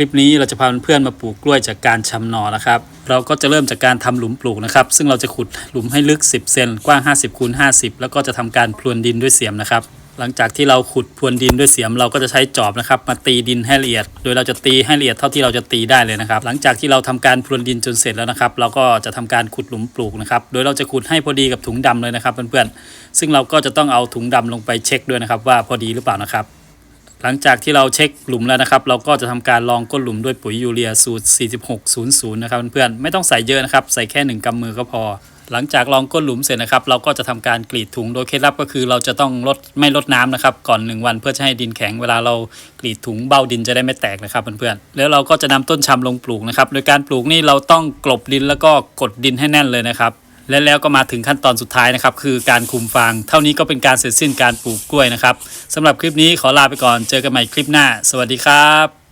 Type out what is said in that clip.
ลิปนี้เราจะพาเพื่อนมาปลูกกล้วยจากการชำนอนะครับ เราก็จะเริ่มจากการทำหลุมปลูกนะครับ ซึ่งเราจะขุดหลุมให้ลึก 10 เซนกว้าง 50คูณ50 แล้วก็จะทำการพรวนดินด้วยเสียมนะครับ หลังจากที่เราขุดพรวนดินด้วยเสียม เราก็จะใช้จอบนะครับ มาตีดินให้ละเอียด โดยเราจะตีให้ละเอียดเท่าที่เราจะตีได้เลยนะครับ หลังจากที่เราทำการพรวนดินจนเสร็จแล้วนะครับ เราก็จะทำการขุดหลุมปลูกนะครับ โดยเราจะขุดให้พอดีกับถุงดำเลยนะครับเพื่อนๆ ซึ่งเราก็จะต้องเอาถุงดำลงไปเช็คด้วยนะครับว่าพอดีหรือเปล่านะครับ หลังจากที่เราเช็คหลุมแล้วนะครับ เราก็จะทำการลองก้นหลุมด้วยปุ๋ยยูเรียสูตร 4600 นะครับเพื่อนๆไม่ต้องใส่เยอะนะครับ ใส่แค่ 1กำมือก็พอ หลังจากลองก้นหลุมเสร็จนะครับ เราก็จะทำการกรีดถุงโดยเคล็ดลับก็คือ เราจะต้องลดไม่ลดน้ำนะครับ ก่อน 1 วันเพื่อจะให้ดินแข็งเวลาเรากรีดถุงเบ้าดินจะได้ไม่แตกนะครับเพื่อนๆแล้วเราก็จะนำต้นชำลงปลูกนะครับโดยการปลูกนี่เราต้องกลบดินแล้วก็กดดินให้แน่นเลยนะครับ และแล้วก็มาถึงขั้นตอนสุดท้ายนะครับ คือการคุมฟาง เท่านี้ก็เป็นการเสร็จสิ้นการปลูกกล้วยนะครับสำหรับคลิปนี้ขอลาไปก่อนเจอกันใหม่คลิปหน้า สวัสดีครับ